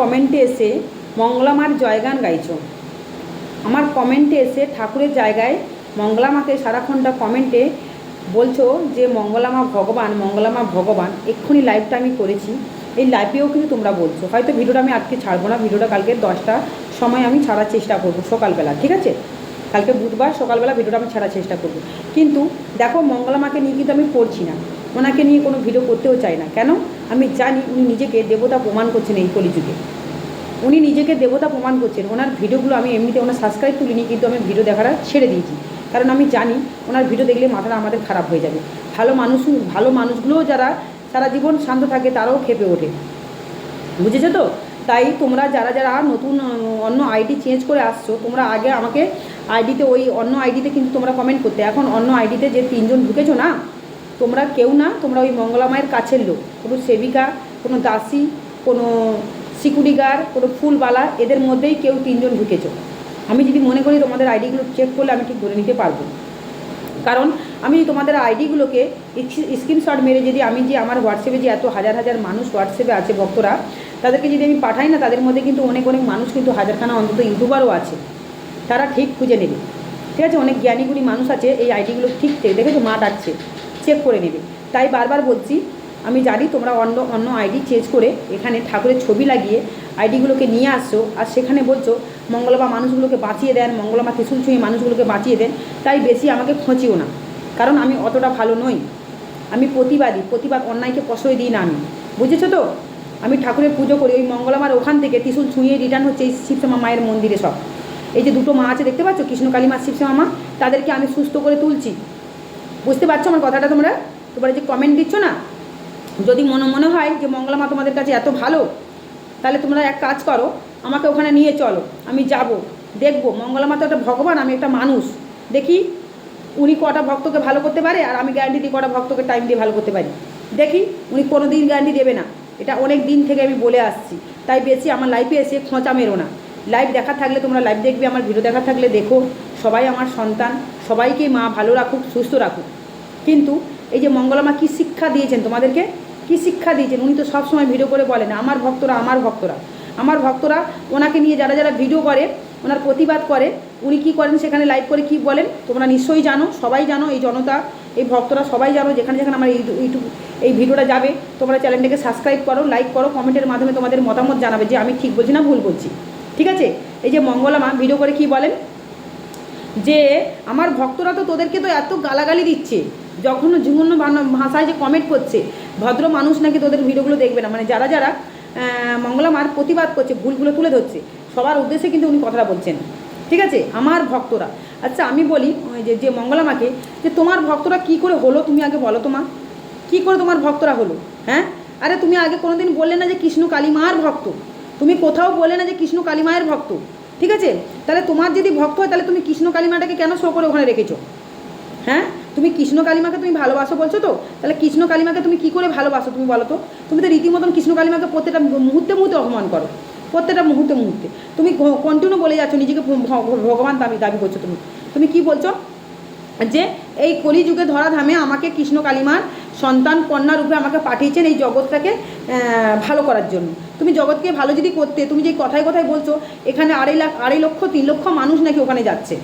কমেন্টে এসে মঙ্গলামার জয়গান গাইছো। আমার কমেন্টে এসে ঠাকুরের জায়গায় মঙ্গলামাকে সারাক্ষণটা কমেন্টে বলছো যে, মঙ্গলামা ভগবান মঙ্গলামা ভগবান, এক্ষুনি লাইভটা আমি করেছি। এই লাইভেও কিন্তু তোমরা বলছো। হয়তো ভিডিওটা আমি আজকে ছাড়বো না, ভিডিওটা কালকে দশটা সময় আমি ছাড়ার চেষ্টা করব সকালবেলা, ঠিক আছে? কালকে বুধবার সকালবেলা ভিডিওটা আমি ছাড়ার চেষ্টা করব। কিন্তু দেখো, মঙ্গলামাকে নিয়ে কিন্তু আমি পড়ছি না। ওনাকে নিয়ে কোনো ভিডিও করতেও চাই না। কেন? আমি জানি উনি নিজেকে দেবতা প্রমাণ করছেন এই কলিযুগে। উনি নিজেকে দেবতা প্রমাণ করছেন। ওনার ভিডিওগুলো আমি এমনিতে ওনার সাবস্ক্রাইব তুলিনি, কিন্তু আমি ভিডিও দেখাটা ছেড়ে দিয়েছি। কারণ আমি জানি ওনার ভিডিও দেখলে মাথাটা আমাদের খারাপ হয়ে যাবে। ভালো মানুষ, ভালো মানুষগুলোও যারা, সারা জীবন শান্ত থাকে, তারাও খেপে ওঠে। বুঝেছ তো? তাই তোমরা যারা যারা নতুন, অন্য আইডি চেঞ্জ করে আসছো, তোমরা আগে আমাকে আইডিতে ওই অন্য আইডিতে কিন্তু তোমরা কমেন্ট করতে। এখন অন্য আইডিতে যে তিনজন ঢুকেছো না তোমরা কেউ না, তোমরা ওই মঙ্গলামায়ের কাছের লোক। কোনো সেবিকা, কোনো দাসী, কোনো সিকিউরিটি গার্ড কোনো ফুলবালা, এদের মধ্যেই কেউ তিনজন ঢুকেছ। আমি যদি মনে করি তোমাদের আইডিগুলো চেক করলে আমি ঠিক ধরে নিতে পারব। কারণ আমি তোমাদের আইডিগুলোকে স্ক্রিনশট মেরে যদি আমি যে আমার হোয়াটসঅ্যাপে যে এত হাজার হাজার মানুষ হোয়াটসঅ্যাপে আছে ভক্তরা, তাদেরকে যদি আমি পাঠাই না, তাদের মধ্যে কিন্তু অনেক অনেক মানুষ কিন্তু হাজারখানা অন্তত ইউটিউবারও আছে। তারা ঠিক খুঁজে নেবে। ঠিক আছে? অনেক জ্ঞানীগুলি মানুষ আছে, এই আইডিগুলো ঠিক দেখেছ মা ডাকছে। চেক করে নেবে। তাই বারবার বলছি, আমি জানি তোমরা অন্য অন্য আইডি চেঞ্জ করে এখানে ঠাকুরের ছবি লাগিয়ে আইডিগুলোকে নিয়ে আসছো, আর সেখানে বলছো মঙ্গলমা মানুষগুলোকে বাঁচিয়ে দেন মঙ্গলমা ত্রিশুল ছুঁয়ে মানুষগুলোকে বাঁচিয়ে দেন, তাই বেশি আমাকে খোঁচিও না। কারণ আমি অতটা ভালো নই। আমি প্রতিবাদী, প্রতিবাদ অন্যায়কে প্রশ্রয় দিই না আমি। বুঝেছ তো? আমি ঠাকুরের পুজো করি, ওই মঙ্গলমার ওখান থেকে ত্রিশুল ছুঁয়ে রিটার্ন হচ্ছে এই শিবশ্যামা মায়ের মন্দিরে সব। এই যে দুটো মা আছে, দেখতে পাচ্ছ? কৃষ্ণকালী মা শিবশ্যামা মা, তাদেরকে আমি সুস্থ করে তুলছি। বুঝতে পারছ আমার কথাটা তোমরা? তোমরা যে কমেন্ট দিচ্ছ না, যদি মনে মনে হয় যে মঙ্গলা মা তোমাদের কাছে এত ভালো, তাহলে তোমরা এক কাজ করো, আমাকে ওখানে নিয়ে চলো, আমি যাব, দেখব। মঙ্গলা মা তো একটা ভগবান, আমি একটা মানুষ। দেখি উনি কটা ভক্তকে ভালো করতে পারে, আর আমি গ্যারান্টি দিই কটা ভক্তকে টাইম দিয়ে ভালো করতে পারি। দেখি উনি কোনো দিন গ্যারান্টি দেবে না। এটা অনেক দিন থেকে আমি বলে আসছি। তাই বেশি আমার লাইফে এসে খোঁচা মেরো না। লাইভ দেখা থাকলে তোমরা লাইভ দেখবে, আমার ভিডিও দেখা থাকলে দেখো। সবাই আমার সন্তান, সবাইকে মা ভালো রাখুক, সুস্থ রাখুক। কিন্তু এই যে মঙ্গলামা কী শিক্ষা দিয়েছেন তোমাদেরকে? কী শিক্ষা দিয়েছেন? উনি তো সবসময় ভিডিও করে বলেন, আমার ভক্তরা আমার ভক্তরা। আমার ভক্তরা ওনাকে নিয়ে যারা যারা ভিডিও করে, ওনার প্রতিবাদ করে, উনি কী করেন সেখানে লাইভ করে কি বলেন, তোমরা নিশ্চয়ই জানো, সবাই জানো, এই জনতা, এই ভক্তরা সবাই জানো, যেখানে যেখানে আমার ইউটিউব, এই ভিডিওটা যাবে, তোমরা চ্যানেলটাকে সাবস্ক্রাইব করো লাইক করো কমেন্টের মাধ্যমে তোমাদের মতামত জানাবে যে আমি ঠিক বলছি না ভুল বলছি। ঠিক আছে? এই যে মঙ্গলামা ভিডিও করে কি বলেন? যে, আমার ভক্তরা তো তোদেরকে তো এত গালাগালি দিচ্ছে। যখন জঘন্য ভাষায় যে কমেন্ট করছে ভদ্র মানুষ নাকি তোদের ভিডিওগুলো দেখবে না। মানে যারা যারা আহ, মঙ্গলামার প্রতিবাদ করছে ভুলগুলো তুলে ধরছে সবার উদ্দেশ্যে কিন্তু উনি কথাটা বলছেন। ঠিক আছে? আমার ভক্তরা। আচ্ছা আমি বলি যে যে মঙ্গলামাকে যে তোমার ভক্তরা কি করে হলো তুমি আগে বলো তোমা কি করে তোমার ভক্তরা হলো? হ্যাঁ? আরে তুমি আগে কোনোদিন বললে না যে কৃষ্ণ কালীমার ভক্ত। তুমি কোথাও বললে না যে কৃষ্ণ কালীমায়ের ভক্ত। ঠিক আছে? তাহলে তোমার যদি ভক্ত হয় তাহলে তুমি কৃষ্ণ কালীমাটাকে কেন শো করে ওখানে রেখেছো? হ্যাঁ? তুমি কৃষ্ণ কালীমাকে তুমি ভালোবাসো বলছো তো? তাহলে কৃষ্ণ কালীমাকে তুমি কি করে ভালোবাসো তুমি বলো তো? তুমি তো রীতিমতন কৃষ্ণ কালীমাকে প্রত্যেকটা মুহূর্তে মুহূর্তে অপমান করো। প্রত্যেকটা মুহূর্তে মুহূর্তে। তুমি কন্টিনিউ বলে যাচ্ছ, নিজেকে ভগবান দাবি দাবি করছ তুমি। তুমি কি বলছো? যে এই কলিযুগে ধরা ধামে আমাকে কৃষ্ণ কালিমার সন্তান কন্যা রূপে আমাকে পাঠিয়েছেন এই জগৎটাকে ভালো করার জন্য। তুমি জগৎকে ভালো যদি করতে, তুমি যে কথায় কথায় বলছো, এখানে আড়াই লাখ আড়াই লক্ষ, তিন লক্ষ মানুষ নাকি ওখানে যাচ্ছে।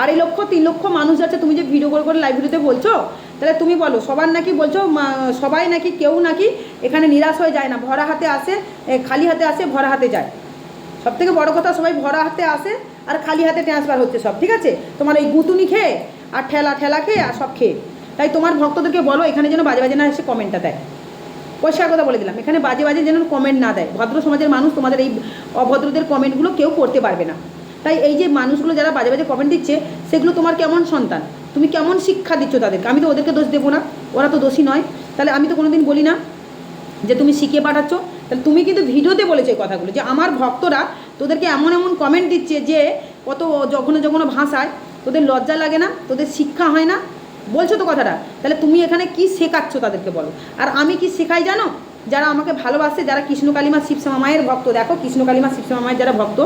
আড়াই লক্ষ, তিন লক্ষ মানুষ যাচ্ছে তুমি যে ভিডিও কল করে ভিডিওতে বলছো, তাহলে তুমি বলো, সবার নাকি বলছো সবাই নাকি, কেউ নাকি এখানে নিরাশ হয়ে যায় না, ভরা হাতে আসে খালি হাতে আসে, ভরা হাতে যায়। সব থেকে বড় কথা, সবাই ভরা হাতে আসে আর খালি হাতে ট্রান্সফার হচ্ছে সব, ঠিক আছে? তোমার এই গুতুনি খেয়ে আর ঠেলা ঠেলা খেয়ে আর সব খেয়ে। তাই তোমার ভক্তদেরকে বলো, এখানে যেন বাজে বাজে না এসে কমেন্টটা দেয়। পয়সার কথা বলে দিলাম, এখানে বাজে বাজে যেন কমেন্ট না দেয়। ভদ্র সমাজের মানুষ তোমাদের এই অভদ্রদের কমেন্টগুলো কেউ করতে পারবে না। তাই এই যে মানুষগুলো যারা বাজে বাজে কমেন্ট দিচ্ছে, সেগুলো তোমার কেমন সন্তান? তুমি কেমন শিক্ষা দিচ্ছ তাদেরকে? আমি তো ওদেরকে দোষ দেবো না, ওরা তো দোষী নয়। তাহলে আমি তো কোনোদিন বলি না যে তুমি শিখিয়ে পাঠাচ্ছ। তাহলে তুমি কিন্তু ভিডিওতে বলেছ এই কথাগুলো যে আমার ভক্তরা তোদেরকে এমন এমন কমেন্ট দিচ্ছে যে কত যখন যখন ভাষায় তোদের লজ্জা লাগে না, তোদের শিক্ষা হয় না। বলছো তো কথাটা। তাহলে তুমি এখানে কি শেখাচ্ছ তাদেরকে বলো? আর আমি কি শেখাই জানো? যারা আমাকে ভালোবাসে, যারা কৃষ্ণ কালিমা শিবশ্যামা মায়ের ভক্ত, দেখো কৃষ্ণ কালিমা শিবশ্যামা মায়ের যারা ভক্ত,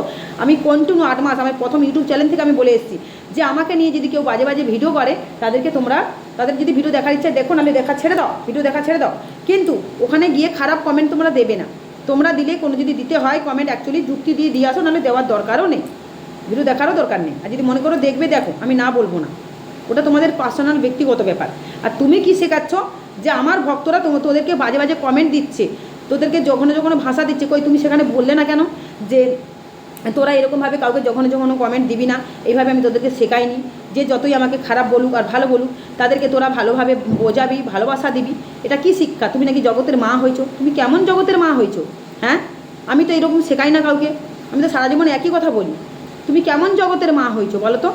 আমি কন্টিনিউ আট মাস আমার প্রথম ইউটিউব চ্যানেল থেকে আমি বলে এসেছি যে আমাকে নিয়ে যদি কেউ বাজে বাজে ভিডিও করে, তাদেরকে তোমরা, তাদের যদি ভিডিও দেখার ইচ্ছা দেখো নাহলে দেখা ছেড়ে দাও ভিডিও দেখা ছেড়ে দাও। কিন্তু ওখানে গিয়ে খারাপ কমেন্ট তোমরা দেবে না। তোমরা দিলে কোনো যদি দিতে হয় কমেন্ট অ্যাকচুয়ালি যুক্তি দিয়ে দিয়ে আসো, নাহলে দেওয়ার দরকারও নেই। ভিডিও দেখারও দরকার নেই। আর যদি মনে করো দেখবে, দেখো, আমি না বলব না। ওটা তোমাদের পার্সোনাল ব্যক্তিগত ব্যাপার। আর তুমি কি শেখাচ্ছ? যে আমার ভক্তরা তোদেরকে বাজে বাজে কমেন্ট দিচ্ছে, তোদেরকে যখন যখন ভাষা দিচ্ছে, কই তুমি সেখানে বললে না কেন? যে তোরা এরকমভাবে কাউকে যখন যখন কমেন্ট দিবি না, এইভাবে আমি তোদেরকে শেখাইনি। যে যতই আমাকে খারাপ বলুক আর ভালো বলুক, তাদেরকে তোরা ভালোভাবে বোঝাবি, ভালোবাসা দিবি। এটা কি শিক্ষা? তুমি নাকি জগতের মা হয়েছো? তুমি কেমন জগতের মা হয়েছো? হ্যাঁ? আমি তো এরকম শেখাই না কাউকে। আমি তো সারা জীবন একই কথা বলি। তুমি কেমন জগতের মা হয়েছো বলো তো?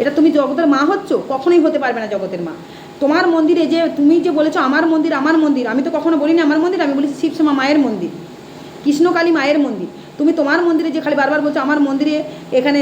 এটা তুমি জগতের মা হচ্ছ? কখনোই হতে পারবে না জগতের মা। তোমার মন্দিরে যে তুমি যে বলেছ আমার মন্দির আমার মন্দির, আমি তো কখনো বলিনি আমার মন্দির, আমি বলেছি শিবসমা মায়ের মন্দির, কৃষ্ণকালী মায়ের মন্দির। তুমি তোমার মন্দিরে যে খালি বারবার বলছো আমার মন্দিরে এখানে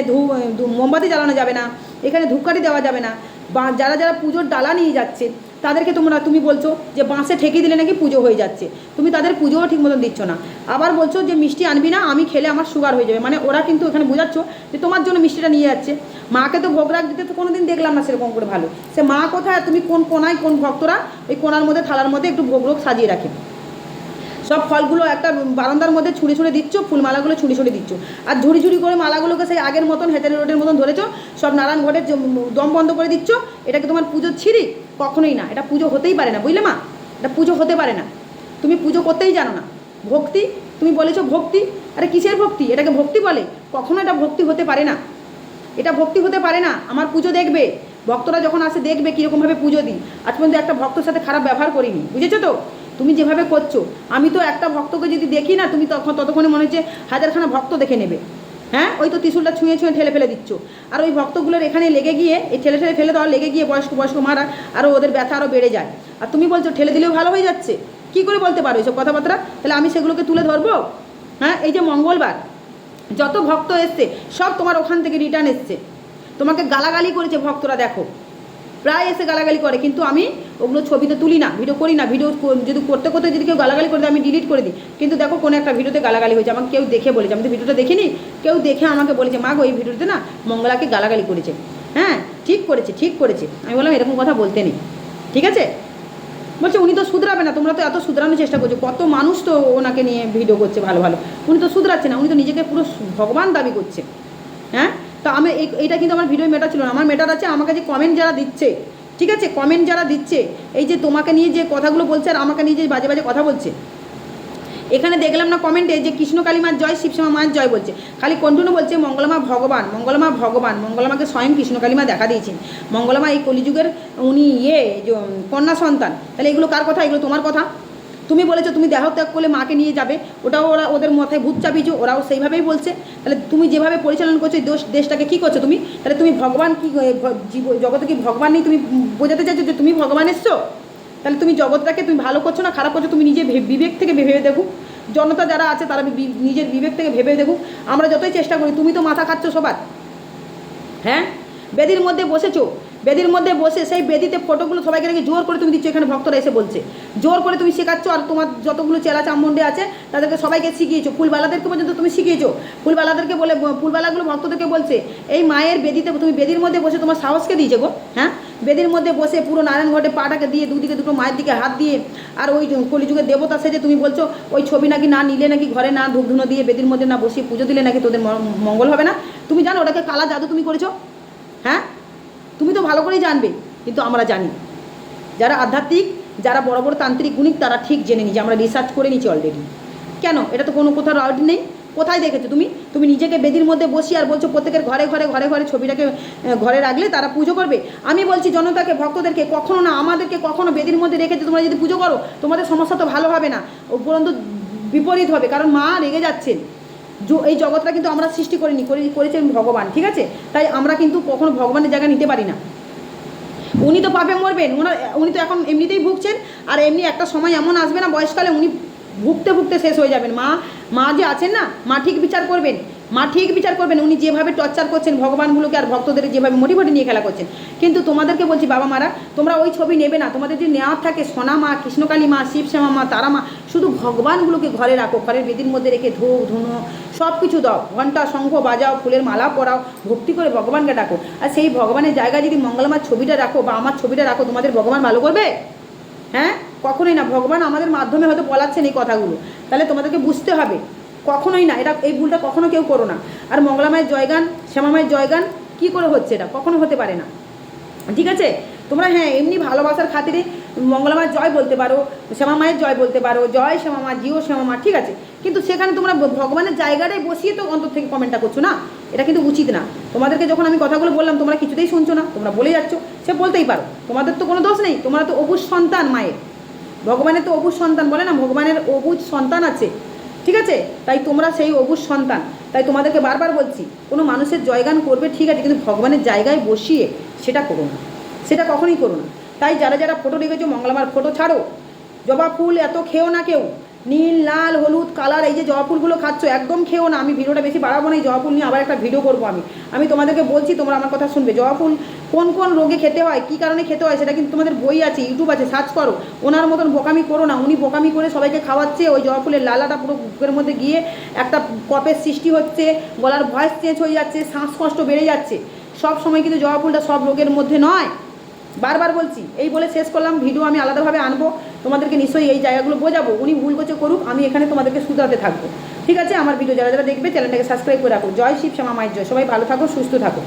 ধূ মোমবাতি জ্বালানো যাবে না, এখানে ধূপকাঠি দেওয়া যাবে না, বা যারা যারা পুজোর ডালা নিয়ে যাচ্ছে তাদেরকে তোমরা, তুমি বলছো যে বাঁশে ঠেকে দিলে নাকি পুজো হয়ে যাচ্ছে। তুমি তাদের পুজোও ঠিক মতন দিচ্ছ না। আবার বলছো যে মিষ্টি আনবি না, আমি খেলে আমার সুগার হয়ে যাবে। মানে ওরা কিন্তু এখানে বোঝাচ্ছ যে তোমার জন্য মিষ্টিটা নিয়ে যাচ্ছে। মাকে তো ভোগ রাখ দিতে তো কোনোদিন দেখলাম না সেরকম করে ভালো। সে মা কোথায় তুমি কোন কোনায় কোন ভক্তরা ওই কোনার মধ্যে থালার মধ্যে একটু ভোগ রোগ সাজিয়ে রাখে? সব ফলগুলো একটা বারান্দার মধ্যে ছুঁড়ে ছুঁড়ে দিচ্ছ, ফুলমালাগুলো ছুঁড়ে ছুঁড়ে দিচ্ছ। আর ঝুড়ি ঝুড়ি করে মালাগুলোকে সেই আগের মতন হেতারি রোডের মতন ধরেছো, সব নারায়ণ ঘটের দম বন্ধ করে দিচ্ছ এটাকে তোমার পুজো ছিঁড়ি? কখনোই না, এটা পুজো হতেই পারে না, বুঝলে মা? এটা পুজো হতে পারে না। তুমি পুজো করতেই জানো না। ভক্তি, তুমি বলেছ ভক্তি, আরে কিসের ভক্তি? এটাকে ভক্তি বলে? কখনো এটা ভক্তি হতে পারে না। এটা ভক্তি হতে পারে না, আমার পুজো দেখবে। ভক্তরা যখন আসে দেখবে কীরকমভাবে পুজো দিই। আজ পর্যন্ত একটা ভক্তর সাথে খারাপ ব্যবহার করিনি, বুঝেছ তো? তুমি যেভাবে করছ, আমি তো একটা ভক্তকে যদি দেখি না, তুমি তখন ততক্ষণে মনে হচ্ছে হাজারখানা ভক্ত দেখে নেবে। হ্যাঁ? ওই তো ত্রিশুলটা ছুঁয়ে ছুঁয়ে ঠেলে ফেলে দিচ্ছ। আর ওই ভক্তগুলোর এখানে লেগে গিয়ে, এই ঠেলে ঠেলে ফেলে দেওয়া, লেগে গিয়ে বয়স্ক বয়স্ক মারা আরও ওদের ব্যথা আরও বেড়ে যায়। আর তুমি বলছো, ঠেলে দিলেও ভালো হয়ে যাচ্ছে। কি করে বলতে পারো এইসব কথাবার্তা? তাহলে আমি সেগুলোকে তুলে ধরবো? হ্যাঁ? এই যে মঙ্গলবার, যত ভক্ত এসছে, সব তোমার ওখান থেকে রিটার্ন এসছে। তোমাকে গালাগালি করেছে ভক্তরা, দেখো। প্রায় এসে গালাগালি করে, কিন্তু আমি ওগুলো ছবিতে তুলি না ভিডিও করি না ভিডিও যদি করতে করতে যদি কেউ গালাগালি করে দেয়, আমি ডিলিট করে দিই। কিন্তু দেখো কোনো একটা ভিডিওতে গালাগালি হয়েছে, আমাকে কেউ দেখে বলেছে, আমি তো ভিডিওটা দেখিনি। কেউ দেখে আমাকে বলেছে, মা গো, এই ভিডিওতে না মঙ্গলাকে গালাগালি করেছে। হ্যাঁ ঠিক করেছে ঠিক করেছে। আমি বললাম, এরকম কথা বলতে নেই। ঠিক আছে? বলছে, উনি তো শুধরাবে না, তোমরা তো এত শুধরানোর চেষ্টা করছ, কত মানুষ তো ওনাকে নিয়ে ভিডিও করছে ভালো ভালো। উনি তো শুধরাচ্ছে না, উনি তো নিজেকে পুরো ভগবান দাবি করছে। হ্যাঁ? তো আমি এইটা কিন্তু আমার ভিডিও মেটার ছিল না। আমার মেটার আছে, আমাকে যে কমেন্ট যারা দিচ্ছে ঠিক আছে কমেন্ট যারা দিচ্ছে, এই যে তোমাকে নিয়ে যে কথাগুলো বলছে আর আমাকে নিয়ে যে বাজে বাজে কথা বলছে। এখানে দেখলাম না কমেন্টে যে কৃষ্ণকালী মার জয় শিবশ্যামা মার জয় বলছে। খালি কন্টুনু বলছে, মঙ্গলমা ভগবান মঙ্গলমা ভগবান, মঙ্গলমাকে স্বয়ং কৃষ্ণকালী মা দেখা দিয়েছেন। মঙ্গলমা এই কলিযুগের উনি ইয়ে কন্যা সন্তান। তাহলে এগুলো কার কথা? এগুলো তোমার কথা? তুমি বলেছ তুমি দেহ ত্যাগ করলে মাকে নিয়ে যাবে, ওটাও ওরা ওদের মাথায় ভূত চাপিয়েছো, ওরাও সেইভাবেই বলছে। তাহলে তুমি যেভাবে পরিচালনা করছ দোষ, দেশটাকে কী করছ তুমি? তাহলে তুমি ভগবান কি জগতে কি ভগবান তুমি বোঝাতে চাইছো যে তুমি ভগবান এসছো? তাহলে তুমি জগৎটাকে তুমি ভালো করছ না, খারাপ করছ? তুমি নিজে বিবেক থেকে ভেবে দেখো। জনতা যারা আছে তারা নিজের বিবেক থেকে ভেবে দেখুক আমরা যতই চেষ্টা করি, তুমি তো মাথা খাচ্ছ সবার। হ্যাঁ? বেদির মধ্যে বসেছো। বেদির মধ্যে বসে সেই বেদিতে ফটোগুলো সবাইকে রেখে জোর করে তুমি দিচ্ছ, এখানে ভক্তরা এসে বলছে। জোর করে তুমি শেখাচ্ছ আর তোমার যতগুলো চেলা চামুন্ডে আছে, তাদেরকে সবাইকে শিখিয়েছো। ফুলবালাদেরকে পর্যন্ত তুমি শিখিয়েছো। ফুলবালাদেরকে বলে ফুলবালাগুলো ভক্তদেরকে বলছে, এই মায়ের বেদিতে তুমি বেদির মধ্যে বসে তোমার সাহসকে দিয়েছে গো হ্যাঁ? বেদির মধ্যে বসে পুরো নারায়ণ ঘটে পাটাকে দিয়ে দুদিকে দুটো মায়ের দিকে হাত দিয়ে আর ওই কলিযুগের দেবতা সেজে তুমি বলছো, ওই ছবি নাকি না নিলে নাকি ঘরে না ধূপ ধুনো দিয়ে বেদির মধ্যে না বসিয়ে পুজো দিলে নাকি তোদের মঙ্গল হবে না? তুমি জানো ওটাকে কালা জাদু তুমি করেছ হ্যাঁ? তুমি তো ভালো করেই জানবে, কিন্তু আমরা জানি। যারা আধ্যাত্মিক, যারা বড় বড় তান্ত্রিক গুণিক, তারা ঠিক জেনে নিয়েছে আমরা রিসার্চ করে নিচ্ছি অলরেডি কেন? এটা তো কোনো কোথাও আউট নেই। কোথায় দেখেছ তুমি? তুমি নিজেকে বেদির মধ্যে বসি আর বলছো প্রত্যেকের ঘরে ঘরে ঘরে ঘরে ছবিটাকে ঘরে রাখলে তারা পুজো করবে। আমি বলছি জনতাকে, ভক্তদেরকে, কখনো না, আমাদেরকে কখনো বেদির মধ্যে রেখেছে তোমরা যদি পুজো করো, তোমাদের সমস্যা তো ভালো হবে না। উপরন্তু বিপরীত হবে, কারণ মা রেগে যাচ্ছেন। এই জগৎটা কিন্তু আমরা সৃষ্টি করিনি, করে- করেছেন ভগবান, ঠিক আছে? তাই আমরা কিন্তু কখনো ভগবানের জায়গা নিতে পারি না। উনি তো পাপে মরবেন, ওনার, উনি তো এখন এমনিতেই ভুগছেন, আর এমনি একটা সময় এমন আসবে না, বয়সকালে উনি ভুগতে ভুগতে শেষ হয়ে যাবেন। মা মা যে আছেন না, মা ঠিক বিচার করবেন। মা ঠিক বিচার করবেন, উনি যেভাবে টর্চার করছেন, ভগবানগুলোকে আর ভক্তদের যেভাবে মোটিভেটি নিয়ে খেলা করছেন। কিন্তু তোমাদেরকে বলছি বাবা মারা, তোমরা ওই ছবি নেবে না, তোমাদের যে নেওয়ার থাকে সোনা মা, কৃষ্ণকালী মা, শিবশ্যামা মা, তারা মা, শুধু ভগবানগুলোকে ঘরে রাখো, ঘরের বেদির মধ্যে রেখে ধূপ, ধুনো সব কিছু দাও। ঘণ্টা, শঙ্খ বাজাও, ফুলের মালা পরাও, ভক্তি করে ভগবানকে ডাকো। আর সেই ভগবানের জায়গায় যদি মঙ্গলমার ছবিটা রাখো বা আমার ছবিটা রাখো, তোমাদের ভগবান ভালো করবে? হ্যাঁ? কখনোই না। ভগবান আমাদের মাধ্যমে হয়তো বলাচ্ছেন এই কথাগুলো। তাহলে তোমাদেরকে বুঝতে হবে। কখনোই না, এটা এই ভুলটা কখনো কেউ করো না। আর মঙ্গলামায়ের জয়গান শ্যামামায়ের জয়গান, কী করে হচ্ছে এটা? কখনো হতে পারে না। ঠিক আছে? তোমরা হ্যাঁ এমনি ভালোবাসার খাতিরে মঙ্গলামার জয় বলতে পারো, শ্যামা মায়ের জয় বলতে পারো, জয় শ্যামা মা, জিও শ্যামা মা, ঠিক আছে? কিন্তু সেখানে তোমরা ভগবানের জায়গাটাই বসিয়ে তো অন্তর থেকে কমেন্টটা করছ না? এটা কিন্তু উচিত না। তোমাদেরকে যখন আমি কথাগুলো বললাম, তোমরা কিছুতেই শুনছো না, তোমরা বলে যাচ্ছ, সে বলতেই পারো। তোমাদের তো কোনো দোষ নেই, তোমরা তো অবুজ সন্তান মায়ের। ভগবানের তো অবুজ সন্তান বলে না, ভগবানের অবুজ সন্তান আছে। ঠিক আছে? তাই তোমরা সেই অবুজ সন্তান। তাই তোমাদেরকে বারবার বলছি, কোনো মানুষের জয়গান করবে ঠিক আছে, কিন্তু ভগবানের জায়গায় বসিয়ে সেটা করো না। সেটা কখনই করো না। তাই যারা যারা ফটো রেখেছো মঙ্গলবার ফটো ছাড়ো। জবা ফুল এত খেও না কেউ। নীল, লাল, হলুদ, কালার, এই যে জবা ফুলগুলো খাচ্ছ, একদম খেও না। আমি ভিডিওটা বেশি বাড়াবো না, এই জবা ফুল নিয়ে আবার একটা ভিডিও করব আমি। আমি তোমাদেরকে বলছি, তোমরা আমার কথা শুনবে। জবা ফুল কোন কোন রোগে খেতে হয়, কী কারণে খেতে হয়, সেটা কিন্তু তোমাদের বই আছে, ইউটিউব আছে, সার্চ করো। ওনার মতন বোকামি করো না, উনি বোকামি করে সবাইকে খাওয়াচ্ছে, ওই জবা ফুলের লালাটা পুরো বুকের মধ্যে গিয়ে একটা কপের সৃষ্টি হচ্ছে, গলার ভয়েস চেঞ্জ হয়ে যাচ্ছে, শ্বাসকষ্ট বেড়ে যাচ্ছে। সব সময় কিন্তু জবা ফুলটা সব রোগের মধ্যে নয়। বারবার বলছি, এই বলে শেষ করলাম, ভিডিও আমি আলাদাভাবে আনব। তোমাদেরকে নিশ্চয়ই এই জায়গাগুলো বোঝাবো। উনি ভুল করছে করুক, আমি এখানে তোমাদেরকে সুধাতে থাকব। ঠিক আছে? আমার ভিডিও যারা যারা দেখবে চ্যানেলটাকে সাবস্ক্রাইব করে রাখো। জয় শিব শ্যামা মায়ের জয়। সবাই ভালো থাকো, সুস্থ থাকো।